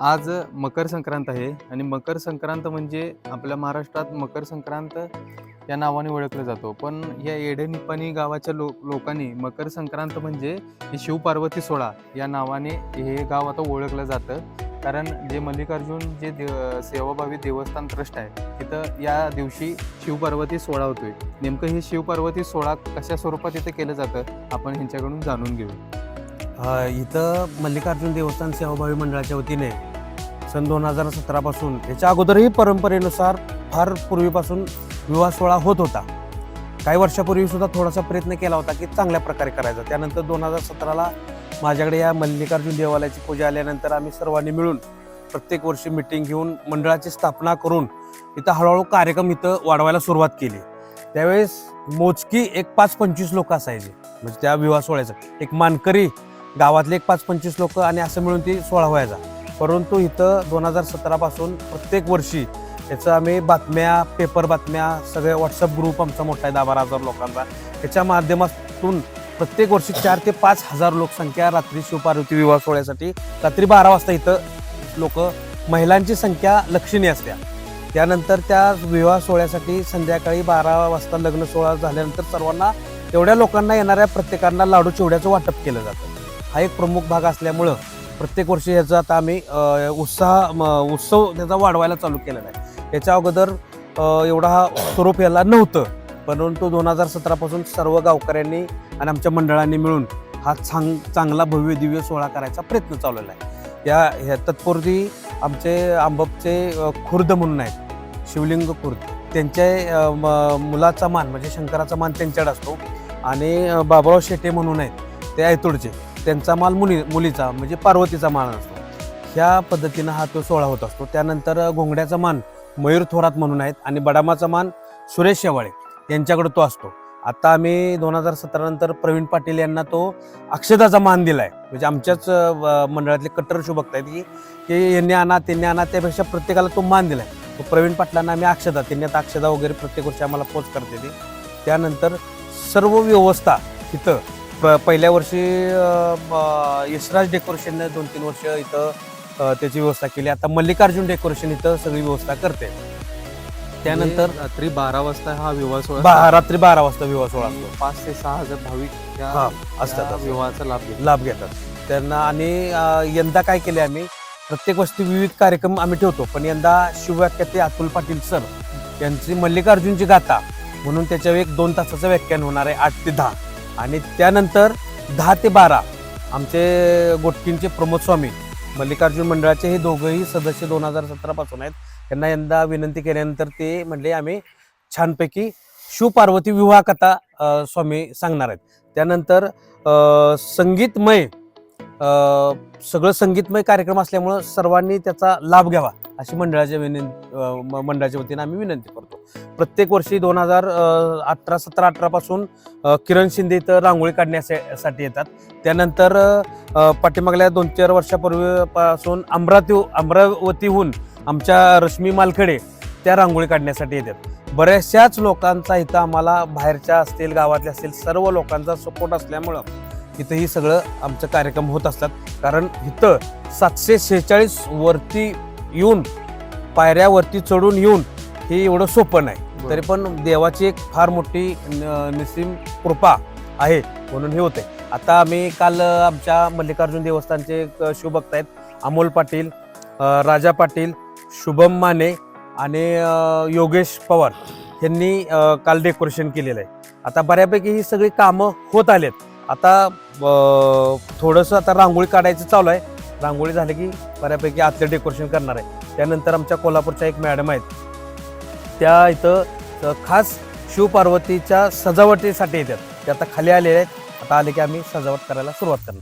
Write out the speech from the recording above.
आज मकर संक्रांत आहे आणि मकर संक्रांत म्हणजे आपल्या महाराष्ट्रात मकर संक्रांत या नावाने ओळखलं जातो. पण या येडेनिपाणी गावाच्या लो लोकांनी मकर संक्रांत म्हणजे शिवपार्वती सोहळा या नावाने हे गाव आता ओळखलं जातं. कारण जे मल्लिकार्जुन जे देव सेवाभावी देवस्थान ट्रस्ट आहे तिथं या दिवशी शिवपार्वती सोहळा होतोय. नेमकं हे शिवपार्वती सोहळा कशा स्वरूपात इथं केलं जातं आपण ह्यांच्याकडून जाणून घेऊ इथं मल्लिकार्जुन देवस्थान सेवाभावी मंडळाच्या वतीने सन दोन हजार सतरापासून याच्या अगोदरही परंपरेनुसार फार पूर्वीपासून विवाह सोहळा होत होता. काही वर्षापूर्वी सुद्धा थोडासा प्रयत्न केला होता की चांगल्या प्रकारे करायचा. त्यानंतर दोन हजार सतराला माझ्याकडे या मल्लिकार्जुन देवालयाची पूजा आल्यानंतर आम्ही सर्वांनी मिळून प्रत्येक वर्षी मिटिंग घेऊन मंडळाची स्थापना करून इथं हळूहळू कार्यक्रम इथं वाढवायला सुरुवात केली. त्यावेळेस मोजकी एक पाच पंचवीस लोक असायचे. म्हणजे त्या विवाह सोहळ्याचं. एक मानकरी गावातले एक पाच पंचवीस लोक आणि असं मिळून ती सोळा व्हायचा परंतु इथं दोन हजार सतरापासून प्रत्येक वर्षी याचं आम्ही बातम्या पेपर बातम्या सगळे व्हॉट्सअप ग्रुप आमचा मोठा आहे दहा बारा हजार लोकांचा. त्याच्या माध्यमातून प्रत्येक वर्षी चार ते पाच हजार लोकसंख्या रात्री शिवपार्वती विवाह सोहळ्यासाठी रात्री बारा वाजता इथं लोक महिलांची संख्या लक्षणीय असते. त्यानंतर त्या विवाह सोहळ्यासाठी संध्याकाळी बारा वाजता लग्न सोहळा झाल्यानंतर सर्वांना तेवढ्या लोकांना येणाऱ्या प्रत्येकांना लाडू चिवड्याचं वाटप केलं जातं. हा एक प्रमुख भाग असल्यामुळं प्रत्येक वर्षी ह्याचा आता आम्ही उत्साह म, उत्सव त्याचा वाढवायला चालू केलेला आहे. याच्या अगोदर एवढा हा स्वरूप याला नव्हतं परंतु दोन हजार सतरापासून सर्व गावकऱ्यांनी आणि आमच्या मंडळांनी मिळून हा चांग चांगला भव्य दिव्य सोहळा करायचा प्रयत्न चालवला आहे. या ह्या तत्पूर्वी आमचे आंबपचे खुर्द म्हणून आहेत शिवलिंग खुर्द. त्यांच्या म- मुलाचा मान म्हणजे शंकराचा मान त्यांच्याकडे असतो. आणि बाबाराव शेटे म्हणून आहेत ते आयतोडचे. त्यांचा माल मुली मुलीचा म्हणजे पार्वतीचा मान असतो. ह्या पद्धतीनं हा तो सोहळा होत असतो. त्यानंतर घोंगड्याचा मान मयूर थोरात म्हणून आहेत आणि बडामाचा मान सुरेश शेवाळे यांच्याकडे तो असतो. आता आम्ही दोन हजार सतरा नंतर प्रवीण पाटील यांना तो अक्षताचा मान दिला आहे म्हणजे आमच्याच मंडळातले कट्टर शुभक्त आहेत की की यांनी आणा त्यांनी आणा त्यापेक्षा प्रत्येकाला तो मान दिलाय. तो प्रवीण पाटलांना आम्ही अक्षदा त्यांनी आता अक्षदा वगैरे प्रत्येक वर्षी आम्हाला पोच करते ती. त्यानंतर सर्व व्यवस्था इथं प- पहिल्या वर्षी यशराज डेकोरेशनने दोन तीन वर्ष इथं त्याची व्यवस्था केली. आता मल्लिकार्जुन डेकोरेशन इथं सगळी व्यवस्था करते. त्यानंतर म्हणजे रात्री बारा वाजता हा विवाह सोहळा रात्री बारा वाजता विवाह सोहळा असतो. पाच ते सहा हजार भाविक हा असतात. विवाहाचा लाभ लाभ घेतात. त्यांना आणि यंदा काय केले आम्ही? प्रत्येक वर्षी विविध कार्यक्रम आम्ही ठेवतो. पण यंदा शिवव्याख्याते अतुल पाटील सर यांची मल्लिकार्जुनची गाथा म्हणून त्याच्यावर एक दोन तासाचं व्याख्यान होणार आहे आठ ते दहा. आणि त्यानंतर दहा ते बारा आमचे गोटकींचे प्रमोद स्वामी मल्लिकार्जुन मंडळाचे हे दोघंही सदस्य दोन हजार सतरापासून आहेत. त्यांना यंदा विनंती केल्यानंतर ते म्हणले आम्ही छानपैकी शिवपार्वती विवाह कथा स्वामी सांगणार आहेत. त्यानंतर संगीतमय सगळं संगीतमय कार्यक्रम असल्यामुळं सर्वांनी त्याचा लाभ घ्यावा. अशी मंडळाच्या विनंती म- मंडळाच्या वतीने आम्ही विनंती करतो. प्रत्येक वर्षी दोन हजार अठरा सतरा अठरापासून किरण शिंदे इथं रांगोळी काढण्यासाठी येतात. त्यानंतर पाठीमागल्या दोन चार वर्षापूर्वीपासून अमरावती अमरावतीहून आमच्या रश्मी मालखेडे त्या रांगोळी काढण्यासाठी येतात. बऱ्याचशाच लोकांचा इथं आम्हाला बाहेरच्या असतील गावातल्या असतील सर्व लोकांचा सपोर्ट असल्यामुळं इथं ही सगळं आमचं कार्यक्रम होत असतात. कारण इथं सातशे शेहेचाळीस वरती येऊन पायऱ्यावरती चढून येऊन हे एवढं सोपं नाही. तरी पण देवाची एक फार मोठी निसीम कृपा आहे म्हणून हे होते आता आम्ही काल आमच्या मल्लिकार्जुन देवस्थानचे शिवभक्त आहेत. अमोल पाटील राजा पाटील शुभम माने आणि योगेश पवार यांनी काल डेकोरेशन केलेलं आहे. आता बऱ्यापैकी ही सगळी कामं होत आलेत. आता थोडंसं आता रांगोळी काढायचं चालू आहे. रांगोळी झाली की बऱ्यापैकी आतलं डेकोरेशन करणार आहे. त्यानंतर आमच्या कोल्हापूरच्या एक मॅडम आहेत. त्या इथं खास शिवपार्वतीच्या सजावटीसाठी येतात. ते आता खाली आलेले आहेत. आता आले की आम्ही सजावट करायला सुरुवात करणार.